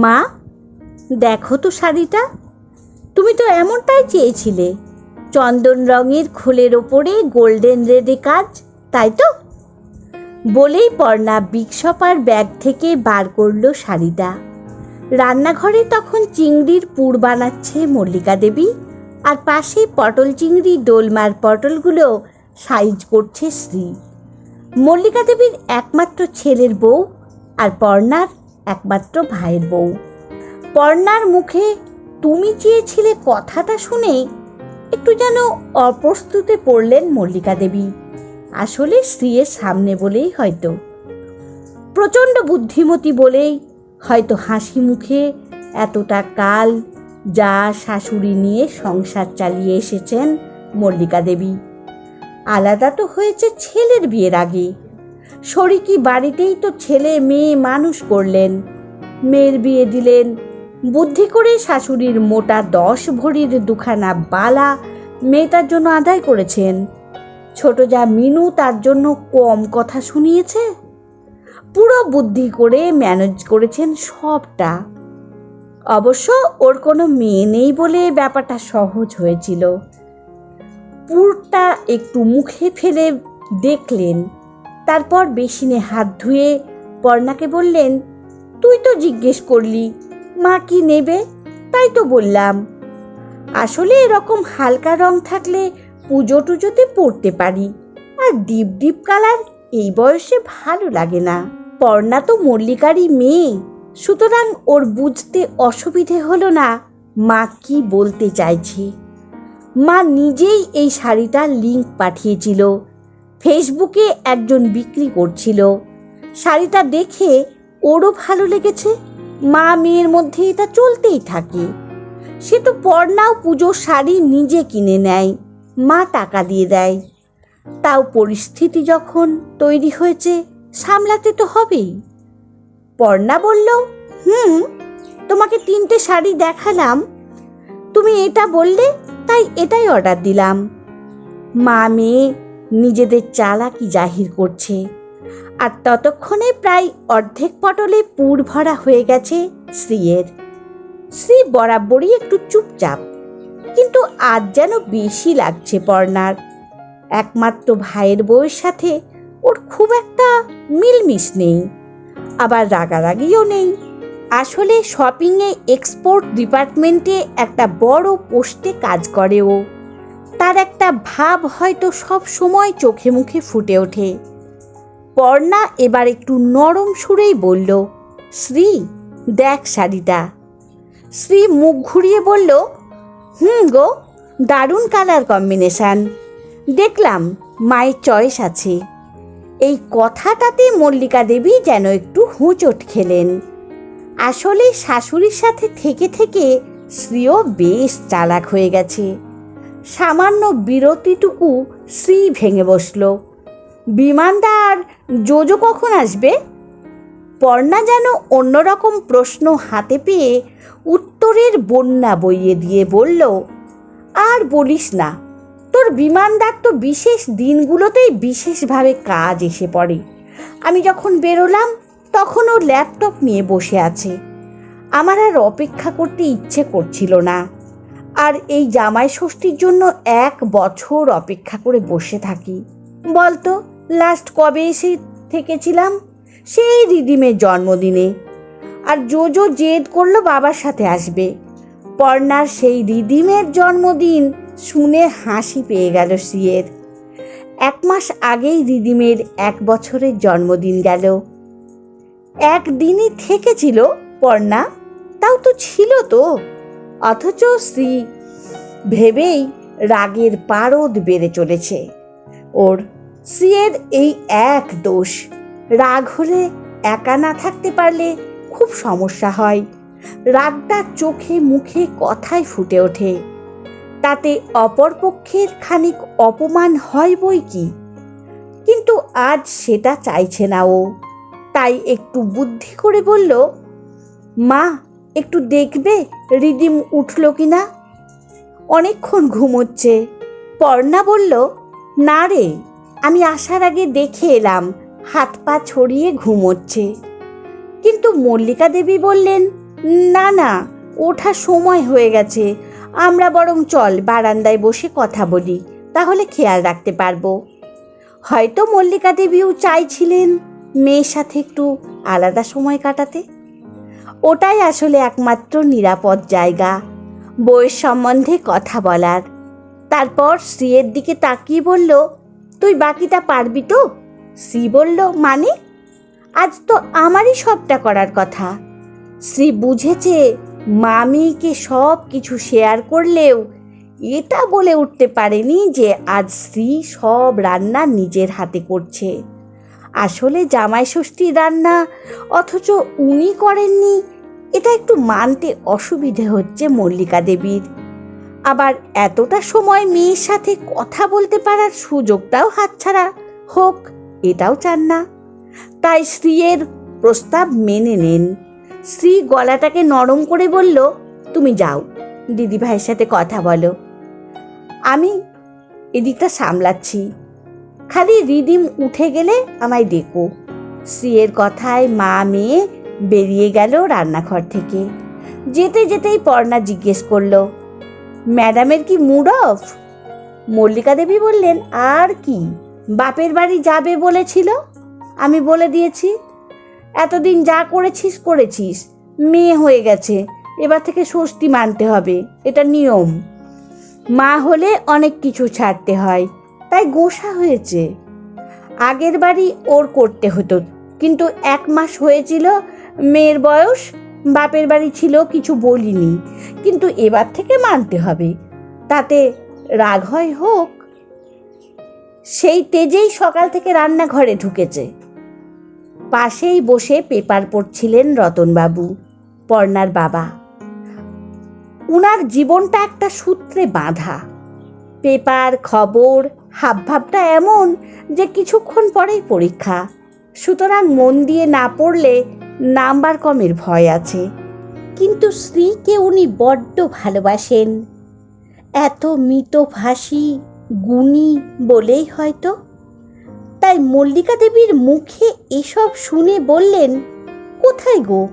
মা, দেখো তো শাড়িটা। তুমি তো এমনটাই চেয়েছিলে। চন্দন রঙের খোলের ওপরে গোল্ডেন রেডে কাজ, তাই তো? বলেই পর্ণা বিগ শপার ব্যাগ থেকে বার করল শাড়িটা। রান্নাঘরে তখন চিংড়ির পুর বানাচ্ছে মল্লিকা দেবী, আর পাশে পটল চিংড়ি ডোলমার পটলগুলো সাইজ করছে শ্রী। মল্লিকা দেবীর একমাত্র ছেলের বউ আর পর্ণার একমাত্র ভাইয়ের বউ। পর্ণার মুখে তুমি চেয়েছিলে কথাটা শুনে একটু যেন অপ্রস্তুতে পড়লেন মল্লিকা দেবী। আসলে স্ত্রীর সামনে বলেই হয়তো। প্রচণ্ড বুদ্ধিমতী বলেই হয়তো হাসি মুখে এতটা কাল যা শাশুড়ি নিয়ে সংসার চালিয়ে এসেছেন মল্লিকা দেবী। আলাদা তো হয়েছে ছেলের বিয়ের আগে। শরিকি বাড়িতেই তো ছেলে, মেয়ে মানুষ করলেন। মেয়ের বিয়ে দিলেন। বুদ্ধি করে শাশুড়ির মোটা দশ ভরির দুখানা বালা মেয়েটার জন্য আদায় করেছেন। ছোট যা মিনু তার জন্য কম কথা শুনিয়েছে। পুরো বুদ্ধি করে ম্যানেজ করেছেন সবটা। অবশ্য ওর কোনো মেয়ে নেই বলে ব্যাপারটা সহজ হয়েছিল। পুরটা একটু মুখে ফেলে দেখলেন। তারপর বেসিনে হাত ধুয়ে পর্ণাকে বললেন, তুই তো জিজ্ঞেস করলি, মা কি নেবে? তাই তো বললাম। আসলে এরকম হালকা রং থাকলে পুজো টুজোতে পরতে পারি, আর ডিপ ডিপ কালার এই বয়সে ভালো লাগে না। পর্ণা তো মল্লিকারই মেয়ে, সুতরাং ওর বুঝতে অসুবিধে হলো না মা কি বলতে চাইছে। মা নিজেই এই শাড়িটার লিঙ্ক পাঠিয়েছিল ফেসবুকে একজন বিক্রি করছিল। শাড়িটা দেখে ওরও ভালো লেগেছে। মা মেয়ের মধ্যে এটা চলতেই থাকে। সে তো পর্ণাও পুজোর শাড়ি নিজে কিনে নেয়, মা টাকা দিয়ে দেয়। তাও পরিস্থিতি যখন তৈরি হয়েছে, সামলাতে তো হবেই। পর্ণা বলল, হুম, তোমাকে তিনটে শাড়ি দেখালাম। তুমি এটা বললে, তাই এটাই অর্ডার দিলাম। মা মেয়ে নিজেদের চালাকি জাহির করছে। আর ততক্ষণে প্রায় অর্ধেক পটলে পুর ভরা হয়ে গেছে শ্রীয়ের। শ্রী বরাবরই একটু চুপচাপ, কিন্তু আজ যেন বেশি লাগছে পর্ণার। একমাত্র ভাইয়ের বউয়ের সাথে ওর খুব একটা মিলমিশ নেই, আবার রাগারাগিও নেই। আসলে শপিংয়ে এক্সপোর্ট ডিপার্টমেন্টে একটা বড় পোস্টে কাজ করে ও। তার একটা ভাব হয়তো সব সময় চোখে মুখে ফুটে ওঠে। পর্ণা এবার একটু নরম সুরেই বলল, শ্রী, দেখ শাড়িটা। শ্রী মুখ ঘুরিয়ে বলল, হুম গো, দারুণ কালার কম্বিনেশান। দেখলাম, মায়ের চয়েস আছে। এই কথাটাতে মল্লিকা দেবী যেন একটু হুঁচট খেলেন। আসলে শাশুড়ির সাথে থেকে থেকে শ্রীও বেশ চালাক হয়ে গেছে। সামান্য বিরতিটুকু শ্রী ভেঙে বসল। বিমানদার, জোজো কখন আসবে? পর্ণা যেন অন্যরকম প্রশ্ন হাতে পেয়ে উত্তরের বন্যা বইয়ে দিয়ে বলল, আর বলিস না, তোর বিমানদার তো বিশেষ দিনগুলোতেই বিশেষভাবে কাজ এসে পড়ে। আমি যখন বেরোলাম, তখন ও ল্যাপটপ নিয়ে বসে আছে। আমার আর অপেক্ষা করতে ইচ্ছে করছিল না। আর এই জামাই ষষ্ঠীর জন্য এক বছর অপেক্ষা করে বসে থাকি। বলতো, লাস্ট কবে এসে থেকেছিলাম? সেই রিদিমের জন্মদিনে। আর জোজো জেদ করল বাবার সাথে আসবে। পর্ণার সেই রিদিমের জন্মদিন শুনে হাসি পেয়ে গেল সিয়ের। এক মাস আগেই রিদিমের এক বছরের জন্মদিন গেল। একদিনই থেকেছিল পর্ণা? তাও তো ছিল তো। অথচ শ্রী ভেবেই রাগের পারদ বেড়ে চলেছে। ওর শ্রীয়ের এই এক দোষ, রাগ হলে একা না থাকতে পারলে খুব সমস্যা হয়। রাগটা চোখে মুখে কথায় ফুটে ওঠে। তাতে অপরপক্ষের খানিক অপমান হয় বই কি? কিন্তু আজ সেটা চাইছে না ও। তাই একটু বুদ্ধি করে বলল, মা, একটু দেখবে? রিদিম উঠল কি না অনেকক্ষণ ঘুমোচ্ছে। পর্ণা বলল, না রে, আমি আসার আগে দেখে এলাম, হাত পা ছড়িয়ে ঘুমোচ্ছে। কিন্তু মল্লিকা দেবী বললেন, না না, ওঠার সময় হয়ে গেছে। আমরা বরং চল, বারান্দায় বসে কথা বলি, তাহলে খেয়াল রাখতে পারব। হয়তো মল্লিকা দেবীও চাইছিলেন মেয়ের সাথে একটু আলাদা সময় কাটাতে। ওটাই আসলে একমাত্র নিরাপদ জায়গা। বইয়ের সম্বন্ধে কথা বলার। তারপর শ্রীয়ের দিকে তাকিয়ে বলল, তুই বাকিটা পারবি তো? শ্রী বলল মানে? আজ তো আমারই সবটা করার কথা। শ্রী বুঝেছে মামিকে সব কিছু শেয়ার করলেও এটা বলে উঠতে পারেনি যে আজ শ্রী সব রান্না নিজের হাতে করছে। আসলে জামাই ষষ্ঠী রান্না অথচ উনি করেননি। এটা একটু মানতে অসুবিধে হচ্ছে মল্লিকা দেবীর। আবার এতটা সময় মেয়ের সাথে কথা বলতে পারার সুযোগটাও হাতছাড়া। হোক, এটাও চান না। তাই স্ত্রীর প্রস্তাব মেনে নেন। স্ত্রী গলাটাকে নরম করে বলল, তুমি যাও দিদি ভাইয়ের সাথে কথা বলো। আমি এদিকটা সামলাচ্ছি। খালি রিদিম উঠে গেলে আমায় ডেকো। স্ত্রীর কথায় মা মেয়ে বেরিয়ে গেল রান্নাঘর থেকে। যেতে যেতেই পর্ণা জিজ্ঞেস করল, ম্যাডামের কি মুড অফ? মল্লিকা দেবী বললেন, আর কি, বাপের বাড়ি যাবে বলেছিল? আমি বলে দিয়েছি, এতদিন যা করেছিস করেছিস, মেয়ে হয়ে গেছে, এবার থেকে স্বস্তি মানতে হবে, এটা নিয়ম। মা হলে অনেক কিছু ছাড়তে হয় তাই গোসা হয়েছে। আগের বাড়ি ওর করতে হতো, কিন্তু এক মাস হয়েছিল, মেয়ের বয়স, বাপের বাড়ি ছিল, কিছু বলিনি। কিন্তু এবার থেকে মানতে হবে, তাতে রাগ হয় হোক। সেই তেজেই সকাল থেকে রান্নাঘরে ঢুকেছে। পাশেই বসে পেপার পড়ছিলেন রতনবাবু, পর্ণার বাবা। উনার জীবনটা একটা সূত্রে বাঁধা। পেপার, খবর হাবভাবটা এমন যে কিছুক্ষণ পরেই পরীক্ষা। সুতরাং মন দিয়ে না পড়লে নাম্বার কমের ভয় আছে। কিন্তু স্ত্রীকে উনি বড্ড ভালোবাসেন। এত মিতভাষী, গুণী বলেই হয়তো। তাই মল্লিকা দেবীর মুখে এসব শুনে বললেন, কোথায় গো?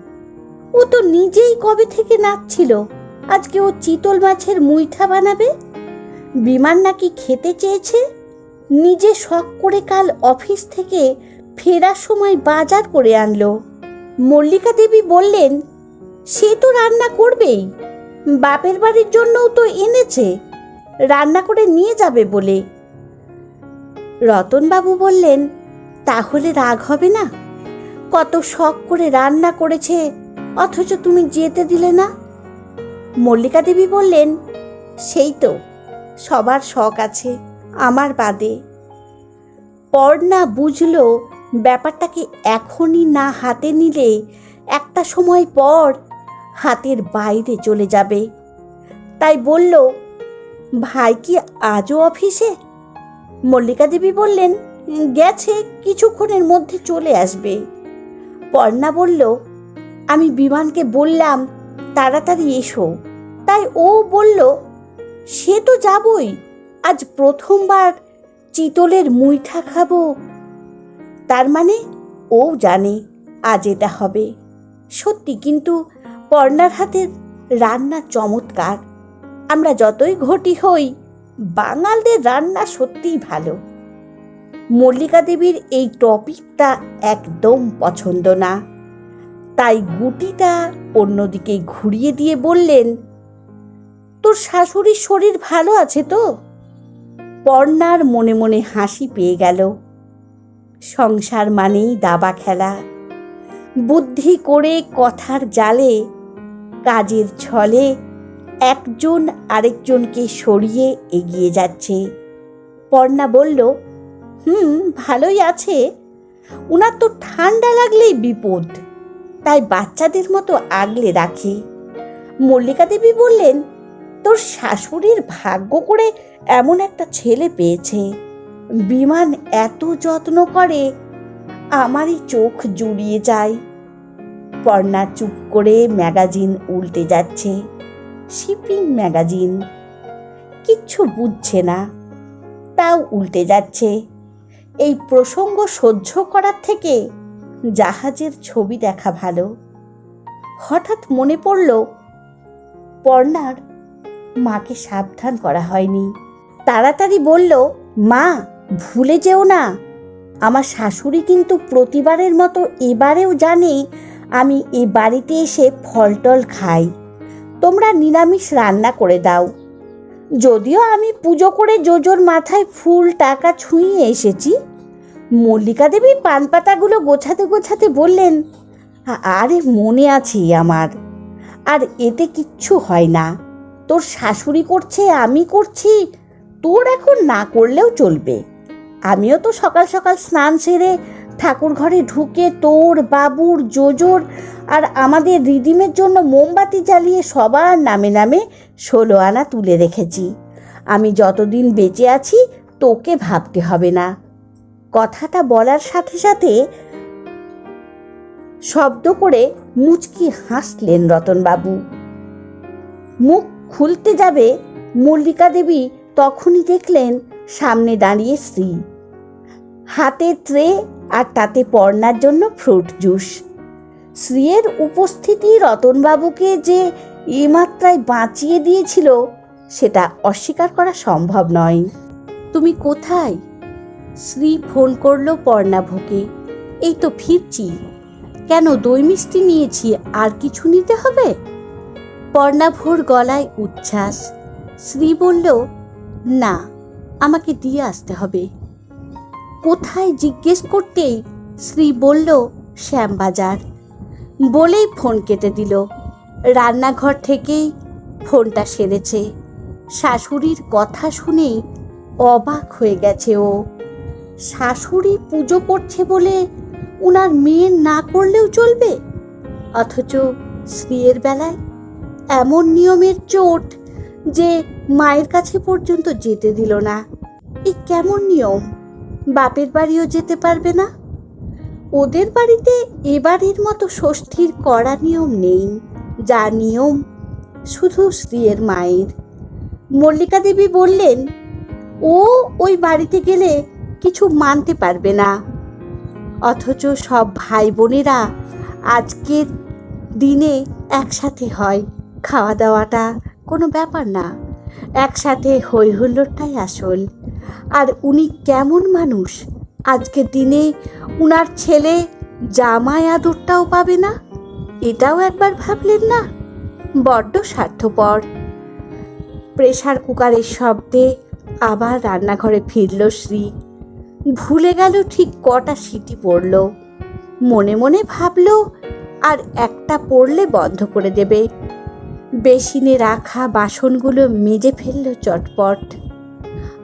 ও তো নিজেই কবে থেকে নাচছিল। আজকে ও চিতল মাছের মুইঠা বানাবে? বিমান নাকি খেতে চেয়েছে? নিজে শখ করে কাল অফিস থেকে ফেরার সময় বাজার করে আনলো। মল্লিকা দেবী বললেন, সে তো রান্না করবেই। বাপের বাড়ির জন্যও তো এনেছে। রান্না করে নিয়ে যাবে বলে। রতনবাবু বললেন, তাহলে রাগ হবে না। কত শখ করে রান্না করেছে, অথচ তুমি যেতে দিলে না? মল্লিকা দেবী বললেন, সেই তো। সবার শখ আছে, আমার বাদে। পর্ণা বুঝলো ব্যাপারটাকে এখনই না হাতে নিলে একটা সময় পর হাতের বাইরে চলে যাবে। তাই বলল, ভাই কি আজও অফিসে? মল্লিকা দেবী বললেন, গেছে, কিছুক্ষণের মধ্যে চলে আসবে। পর্ণা বলল, আমি বিমানকে বললাম, তাড়াতাড়ি এসো। তাই ও বলল সে তো যাবই। আজ প্রথমবার চিতলের মুইঠা খাব। তার মানে ও জানে আজ এটা হবে। সত্যি কিন্তু পর্ণার হাতের রান্না চমৎকার। আমরা যতই ঘটি হই, বাঙালদের রান্না সত্যিই ভালো। মল্লিকা দেবীর এই টপিকটা একদম পছন্দ না। তাই গুটিটা অন্যদিকে ঘুরিয়ে দিয়ে বললেন তোর শাশুড়ির শরীর ভালো আছে তো? পর্ণার মনে মনে হাসি পেয়ে গেল। সংসার মানেই দাবা খেলা। বুদ্ধি করে কথার জালে, কাজের ছলে একজন আরেকজনকে সরিয়ে এগিয়ে যাচ্ছে। পর্ণা বলল, হুম, ভালোই আছে। ওনার তো ঠান্ডা লাগলেই বিপদ। তাই বাচ্চাদের মতো আগলে রাখে। মল্লিকা দেবী বললেন তোর শাশুড়ির ভাগ্য করে এমন একটা ছেলে পেয়েছে। বিমান এত যত্ন করে, আমারই চোখ জুড়িয়ে যায়। পর্ণা চুপ করে ম্যাগাজিন উল্টে যাচ্ছে। Shipping magazine. কিচ্ছু বুঝছে না। তাও উল্টে যাচ্ছে। এই প্রসঙ্গ সহ্য করার থেকে জাহাজের ছবি দেখা ভালো। হঠাৎ মনে পড়ল, পর্ণার মাকে সাবধান করা হয়নি। তাড়াতাড়ি বলল, মা, ভুলে যেও না। আমার শাশুড়ি কিন্তু প্রতিবারের মতো এবারেও জানে আমি এ বাড়িতে এসে ফলটল খাই। তোমরা নিরামিষ রান্না করে দাও। যদিও আমি পুজো করে জোজোর মাথায় ফুল টাকা ছুঁয়ে এসেছি। মল্লিকা দেবী পান পাতাগুলো গোছাতে গোছাতে বললেন আরে মনে আছে আমার। আর এতে কিচ্ছু হয় না। তোর শাশুড়ি করছে, আমি করছি, তোর এখন না করলেও চলবে। আমিও তো সকাল সকাল স্নান সেরে ঠাকুর ঘরে ঢুকে তোর, বাবুর, জোজোর আর আমাদের রিদিমের জন্য মোমবাতি জ্বালিয়ে সবার নামে নামে ষোলো আনা তুলে রেখেছি। আমি যতদিন বেঁচে আছি, তোকে ভাবতে হবে না। কথাটা বলার সাথে সাথে শব্দ করে মুচকি হাসলেন রতনবাবু। মুখ খুলতে যাবে, মল্লিকা দেবী তখনই দেখলেন সামনে দাঁড়িয়ে স্ত্রী। হাতে ট্রে আর তাতে পর্নার জন্য ফ্রুট জুস। শ্রীয়ের উপস্থিতি রতনবাবুকে যে এ মাত্রায় বাঁচিয়ে দিয়েছিল, সেটা অস্বীকার করা সম্ভব নয়। তুমি কোথায়? শ্রী ফোন করল পর্ণাভকে এই তো ফিরছি। কেন দই মিষ্টি নিয়েছি? আর কিছু নিতে হবে? পর্ণাভোর গলায় উচ্ছ্বাস। শ্রী বলল, না, আমাকে দিয়ে আসতে হবে। কোথায় জিজ্ঞেস করতেই শ্রী বলল, শ্যামবাজার। বলেই ফোন কেটে দিল। রান্নাঘর থেকেই ফোনটা সেরেছে। শাশুড়ির কথা শুনেই অবাক হয়ে গেছে ও। শাশুড়ি পুজো করছে বলে উনার মেয়ে না করলেও চলবে? অথচ স্ত্রীর বেলায় এমন নিয়মের চোট যে মায়ের কাছে পর্যন্ত যেতে দিল না। এই কেমন নিয়ম? বাপের বাড়িও যেতে পারবে না? ওদের বাড়িতে এ বাড়ির মতো ষষ্ঠীর কড়া নিয়ম নেই। যা নিয়ম, শুধু স্ত্রীর মায়ের। মল্লিকা দেবী বললেন, ও ওই বাড়িতে গেলে কিছু মানতে পারবে না। অথচ সব ভাই বোনেরা আজকের দিনে একসাথে হয়। খাওয়া দাওয়াটা কোনো ব্যাপার না। একসাথে হই হুল্লোড়টাই আসল। আর উনি কেমন মানুষ? আজকের দিনে উনার ছেলে জামাই আদরটাও পাবে না? এটাও একবার ভাবলেন না? বড্ড স্বার্থপর। প্রেসার কুকারের শব্দে আবার রান্নাঘরে ফিরল শ্রী। ভুলে গেল ঠিক কটা সিটি পড়ল। মনে মনে ভাবলো, আর একটা পড়লে বন্ধ করে দেবে। বেসিনে রাখা বাসনগুলো মেজে ফেলল চটপট।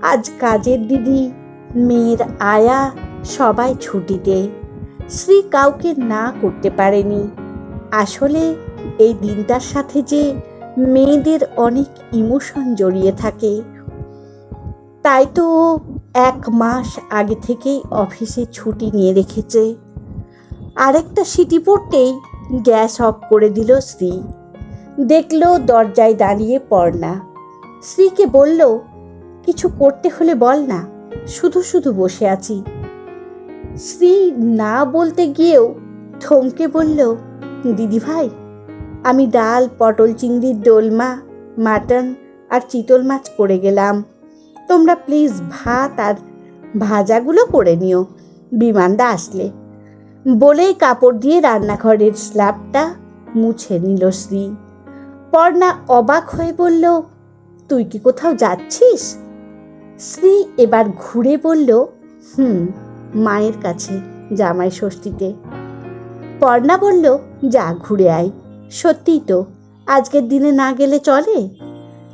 আজ কাজের দিদি, মেয়ের আয়া সবাই ছুটিতে। শ্রী কাউকে না করতে পারেনি। আসলে এই দিনটার সাথে যে মেয়েদের অনেক ইমোশন জড়িয়ে থাকে, তাই তো এক মাস আগে থেকেই অফিসে ছুটি নিয়ে রেখেছে। আরেকটা সিটি পড়তেই গ্যাস অফ করে দিল শ্রী দেখল দরজায় দাঁড়িয়ে পড়না। শ্রীকে বলল, কিছু করতে হলে বল না, শুধু শুধু বসে আছি। শ্রী না বলতে গিয়েও থমকে বলল, দিদি ভাই, আমি ডাল, পটল চিংড়ির দোলমা মাটন আর চিতল মাছ করে গেলাম। তোমরা প্লিজ ভাত আর ভাজাগুলো করে নিও বিমানদা আসলে। বলেই কাপড় দিয়ে রান্নাঘরের স্ল্যাবটা মুছে নিল শ্রী পর্ণা অবাক হয়ে বলল, তুই কি কোথাও যাচ্ছিস? শ্রী এবার ঘুরে বলল, হুম, মায়ের কাছে জামাই ষষ্ঠীতে। পর্ণা বলল, যা ঘুরে আয়, সত্যিই তো, আজকের দিনে না গেলে চলে?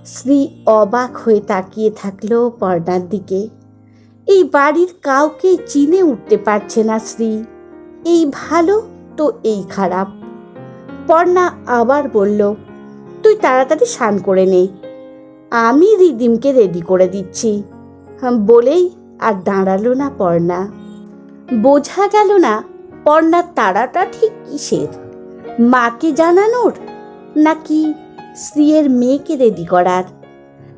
শ্রী অবাক হয়ে তাকিয়ে থাকল পর্ণার দিকে। এই বাড়ির কাউকে চিনে উঠতে পারছে না শ্রী এই ভালো তো এই খারাপ। পর্ণা আবার বলল তুই তাড়াতাড়ি স্নান করে নে। আমি রিদিমকে রেডি করে দিচ্ছি। বলেই আর দাঁড়াল না পর্ণা। বোঝা গেল না পর্ণার তাড়াটা ঠিক কিসের? মাকে জানানোর নাকি স্ত্রীর মেয়েকে রেডি করার?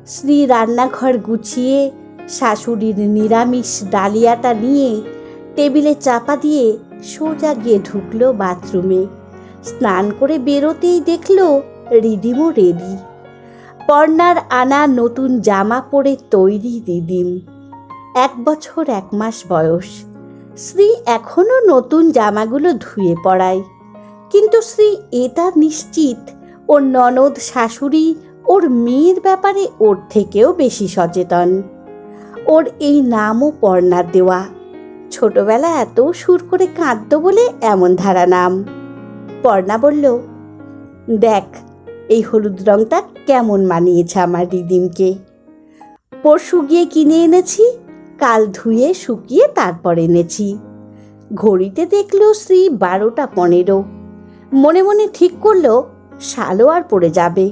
স্ত্রী রান্নাঘর গুছিয়ে শাশুড়ির নিরামিষ ডালিয়াটা নিয়ে টেবিলে চাপা দিয়ে সোজা গিয়ে ঢুকলো বাথরুমে। স্নান করে বেরোতেই দেখল রিদিমও রেডি পর্নার আনা নতুন জামা পরে তৈরি রিদিম। এক বছর এক মাস বয়স। শ্রী এখনও নতুন জামাগুলো ধুয়ে পড়ায়। কিন্তু শ্রী এটা নিশ্চিত, ওর ননদ শাশুড়ি, ওর মেয়ের ব্যাপারে ওর থেকেও বেশি সচেতন। ওর এই নামও পর্ণার দেওয়া। ছোটবেলা এত সুর করে কাঁদত বলে এমন ধারা নাম। পর্ণা বলল, দেখ এই হলুদ রংটা কেমন মানিয়েছে আমার রিদিমকে পরশু গিয়ে কিনে এনেছি, কাল ধুয়ে শুকিয়ে তারপর এনেছি। ঘড়িতে দেখল শ্রী বারোটা পনেরো। মনে মনে ঠিক করল সালোয়ার পরে যাবে।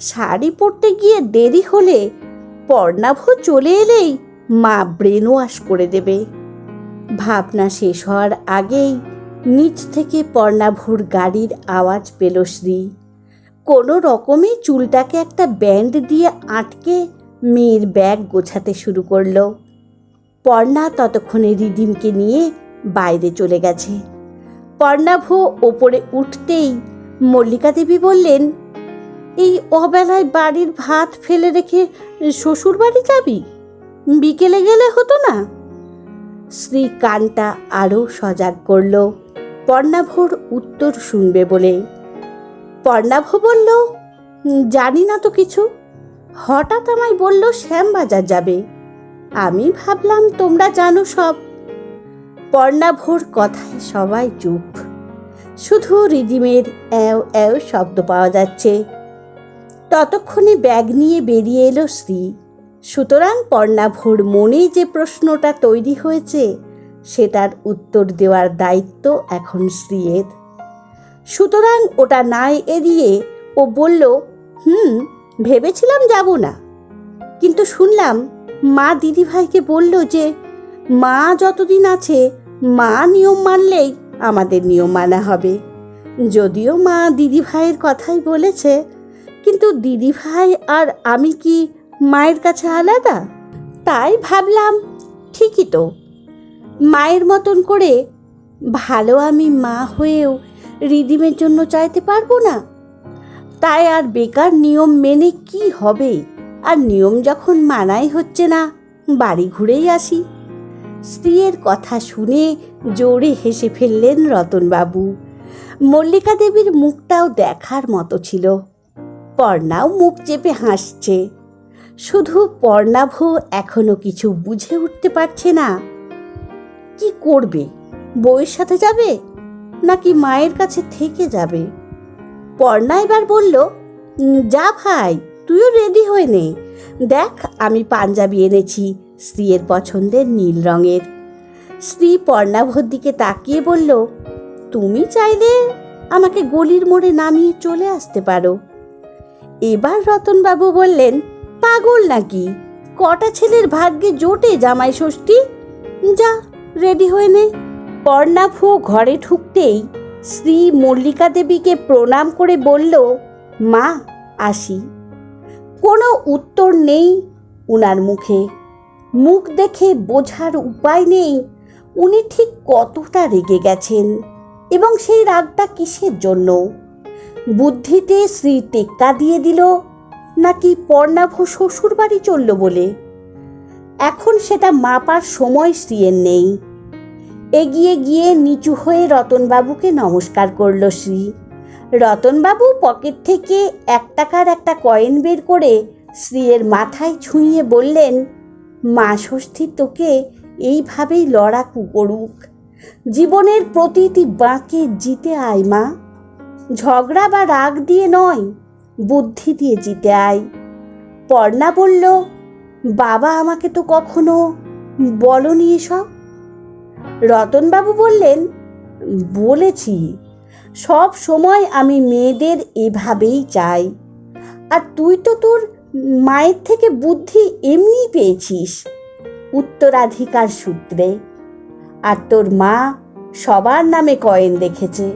শাড়ি পরতে গিয়ে দেরি হলে পর্ণাভ চলে এলেই মা ব্রেন ওয়াশ করে দেবে। ভাবনা শেষ হওয়ার আগেই নিচ থেকে পর্ণাভুর গাড়ির আওয়াজ পেল শ্রী। কোনো রকমে চুলটাকে একটা ব্যান্ড দিয়ে আটকে মেয়ের ব্যাগ গোছাতে শুরু করল। পর্ণা ততক্ষণে রিদিমকে নিয়ে বাইরে চলে গেছে। পর্ণাভ ওপরে উঠতেই মল্লিকা দেবী বললেন, এই অবেলায় বাড়ির ভাত ফেলে রেখে শ্বশুর বাড়ি যাবি? বিকেলে গেলে হতো না? শ্রী কানটা আরও সজাগ করল। পর্ণাভর উত্তর শুনবে বলে পর্ণাভ বলল জানি না তো কিছু। হঠাৎ আমায় বলল শ্যামবাজার যাবে। আমি ভাবলাম, তোমরা জানো সব। পর্ণাভোর কথায় সবাই চুপ। শুধু রিদিমের অ্যাও অ্যাও শব্দ পাওয়া যাচ্ছে। ততক্ষণে ব্যাগ নিয়ে বেরিয়ে এলো শ্রী। সুতরাং পর্ণাভোর মনে যে প্রশ্নটা তৈরি হয়েছে, সেটার উত্তর দেওয়ার দায়িত্ব এখন শ্রীয়ের। সুতরাং ওটা না এড়িয়ে ও বলল, হুম, ভেবেছিলাম যাব না। কিন্তু শুনলাম মা দিদিভাইকে বলল যে, মা যতদিন আছে, মা নিয়ম মানলেই আমাদের নিয়ম মানা হবে। যদিও মা দিদিভাইয়ের কথাই বলেছে, কিন্তু দিদিভাই আর আমি কি মায়ের কাছে আলাদা? তাই ভাবলাম, ঠিকই তো। মায়ের মতন করে ভালো আমি মা হয়েও রিদিমের জন্য চাইতে পারব না। তাই আর বেকার নিয়ম মেনে কি হবে? আর নিয়ম যখন মানাই হচ্ছে না, বাড়ি ঘুরেই আসি। স্ত্রীর কথা শুনে জোরে হেসে ফেললেন রতনবাবু। মল্লিকা দেবীর মুখটাও দেখার মতো ছিল। পর্ণাও মুখ চেপে হাসছে। শুধু পর্ণাভ এখনও কিছু বুঝে উঠতে পারছে না। কি করবে? বউয়ের সাথে যাবে? নাকি মায়ের কাছে থেকে যাবে? পর্ণা এবার বলল যা ভাই, তুইও রেডি হয়ে নে। দেখ, আমি পাঞ্জাবি এনেছি, স্ত্রীর পছন্দের নীল রঙের। স্ত্রী পর্ণাভর দিকে তাকিয়ে বলল, তুমি চাইলে আমাকে গলির মোড়ে নামিয়ে চলে আসতে পারো। এবার রতনবাবু বললেন, পাগল নাকি? কটা ছেলের ভাগ্যে জোটে জামাই ষষ্ঠী? যা রেডি হয়ে নে। পর্ণাভ ঘরে ঢুকতেই শ্রী মল্লিকা দেবীকে প্রণাম করে বলল, মা, আসি। কোনো উত্তর নেই উনার মুখে। মুখ দেখে বোঝার উপায় নেই, উনি ঠিক কতটা রেগে গেছেন এবং সেই রাগটা কিসের জন্য? বুদ্ধিতে শ্রী টেক্কা দিয়ে দিল, নাকি পর্ণাভ শ্বশুর বাড়ি চলল বলে? এখন সেটা মাপার সময় শ্রীয়ের নেই। এগিয়ে গিয়ে নিচু হয়ে রতনবাবুকে নমস্কার করল শ্রী। রতনবাবু পকেট থেকে এক টাকার একটা কয়েন বের করে শ্রীয়ের মাথায় ছুঁয়ে বললেন, মা ষষ্ঠী, তোকে এইভাবেই লড়াকু করুক। জীবনের প্রতিটি বাঁকে জিতে আয় মা। ঝগড়া বা রাগ দিয়ে নয়, বুদ্ধি দিয়ে জিতে আয়। পর্ণা বলল, বাবা আমাকে তো কখনো বলনি এসব? রতনবাবু বললেন, বলেছি, সব সময় আমি মেয়েদের এভাবেই চাই। আর তুই তো তোর মায়ের থেকে বুদ্ধি এমনি পেয়েছিস, উত্তরাধিকার সূত্রে। আর তোর মা সবার নামে কয়েন দেখেছে,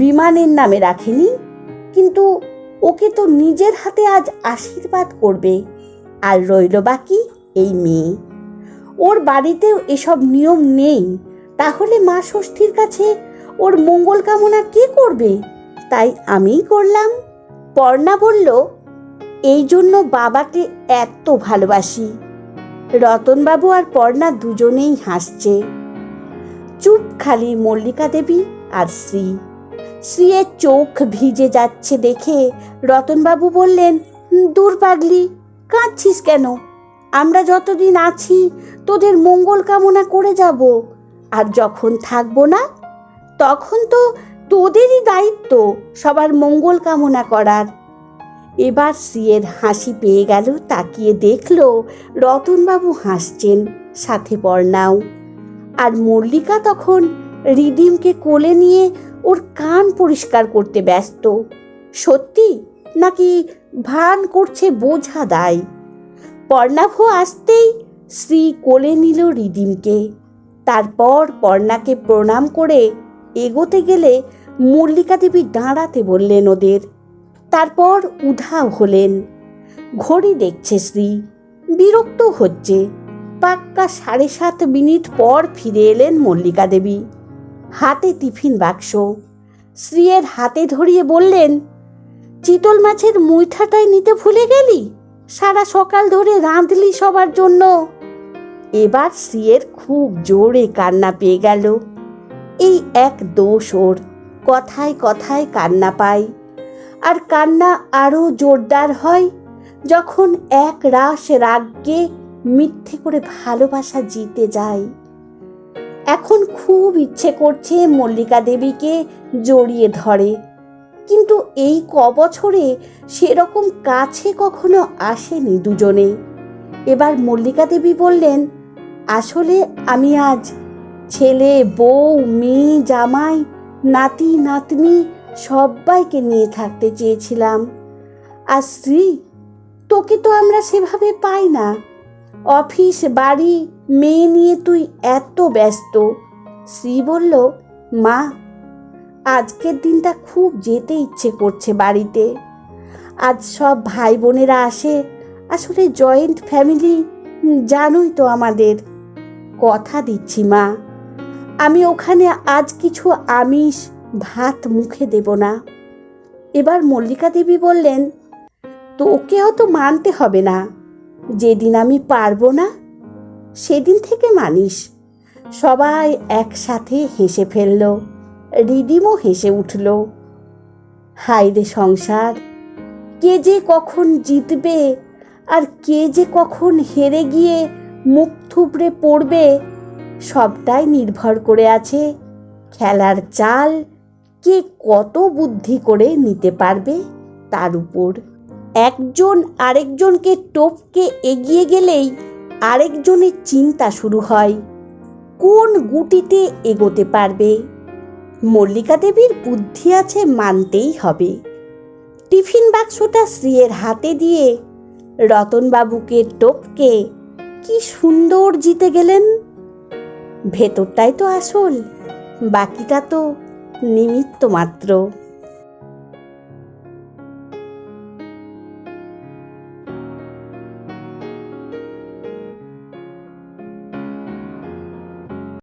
বিমানের নামে রাখেনি, কিন্তু ওকে তো নিজের হাতে আজ আশীর্বাদ করবে, আর রইল বাকি এই মেয়ে। ওর বাড়িতেও এসব নিয়ম নেই। তাহলে মা ষষ্ঠীর কাছে ওর মঙ্গল কামনা কে করবে? তাই আমিই করলাম। পর্ণা বলল, এই জন্য বাবাকে এত ভালোবাসি। রতনবাবু আর পর্ণা দুজনেই হাসছে। চুপ খালি মল্লিকা দেবী আর শ্রী। শ্রীয়ের চোখ ভিজে যাচ্ছে দেখে রতনবাবু বললেন, দূর পাগলি, কাঁদছিস কেন? আমরা যতদিন আছি, তোদের মঙ্গল কামনা করে যাব। আর যখন থাকব না, তখন তো তোদেরই দায়িত্ব সবার মঙ্গল কামনা করার। এবার সিয়ের হাসি পেয়ে গেল, তাকিয়ে দেখল রতনবাবু হাসছেন, সাথে পর্ণাও আর মল্লিকা তখন রিদিমকে কোলে নিয়ে ওর কান পরিষ্কার করতে ব্যস্ত। সত্যি? নাকি ভান করছে বোঝা দায়? পর্ণাভ আসতেই শ্রী কোলে নিল রিদিমকে। তারপর পর্ণাকে প্রণাম করে এগোতে গেলে মল্লিকা দেবী দাঁড়াতে বললেন ওদের। তারপর উধাও হলেন। ঘড়ি দেখছে শ্রী, বিরক্ত হচ্ছে। পাক্কা সাড়ে সাত মিনিট পর ফিরে এলেন মল্লিকা দেবী। হাতে টিফিন বাক্স। শ্রীয়ের হাতে ধরিয়ে বললেন, চিতল মাছের মুইঠাটাই নিতে ভুলে গেলি? সারা সকাল ধরে রাঁধলি সবার জন্য। এবার শ্রীয়ের খুব জোরে কান্না পেয়ে গেল। এই এক দোষ ওর, কথায় কথায় কান্না পায়। আর কান্না আরও জোরদার হয় যখন এক রাস রাগকে মিথ্যে করে ভালোবাসা জিতে যায়। এখন খুব ইচ্ছে করছে মল্লিকা দেবীকে জড়িয়ে ধরে। কিন্তু এই ক বছরে সেরকম কাছে কখনো আসেনি দুজনে এবার মল্লিকা দেবী বললেন, আসলে আমি আজ ছেলে, বউ, মেয়ে, জামাই, নাতি, নাতনি সবাইকে নিয়ে থাকতে চেয়েছিলাম। আর স্ত্রী, তোকে তো আমরা সেভাবে পাই না। অফিস, বাড়ি, মেয়ে নিয়ে তুই এত ব্যস্ত। শ্রী বলল, মা আজকের দিনটা খুব যেতে ইচ্ছে করছে বাড়িতে। আজ সব ভাই বোনেরা আসে, আসলে জয়েন্ট ফ্যামিলি জানোই তো আমাদের। কথা দিচ্ছি, মা। আমি ওখানে আজ কিছু আমিষ ভাত মুখে দেব না। এবার মল্লিকা দেবী বললেন তোকেও তো মানতে হবে না। যেদিন আমি পারব না, সেদিন থেকে মানিস। সবাই একসাথে হেসে ফেলল। রিদিমও হেসে উঠল হায়রে সংসার, কে যে কখন জিতবে আর কে যে কখন হেরে গিয়ে মুখ থুবড়ে পড়বে, সবটাই নির্ভর করে আছে খেলার চাল, কে কত বুদ্ধি করে নিতে পারবে তার উপর। একজন আরেকজনকে টপকে এগিয়ে গেলেই আরেকজনের চিন্তা শুরু হয়, কোন গুটিতে এগোতে পারবে? মল্লিকা দেবীর বুদ্ধি আছে মানতেই হবে। টিফিন বাক্সটা শ্রীয়ের হাতে দিয়ে রতনবাবুকে টোপকে কি সুন্দর জিতে গেলেন। ভেতরটাই তো আসল, বাকিটা তো নিমিত্ত মাত্র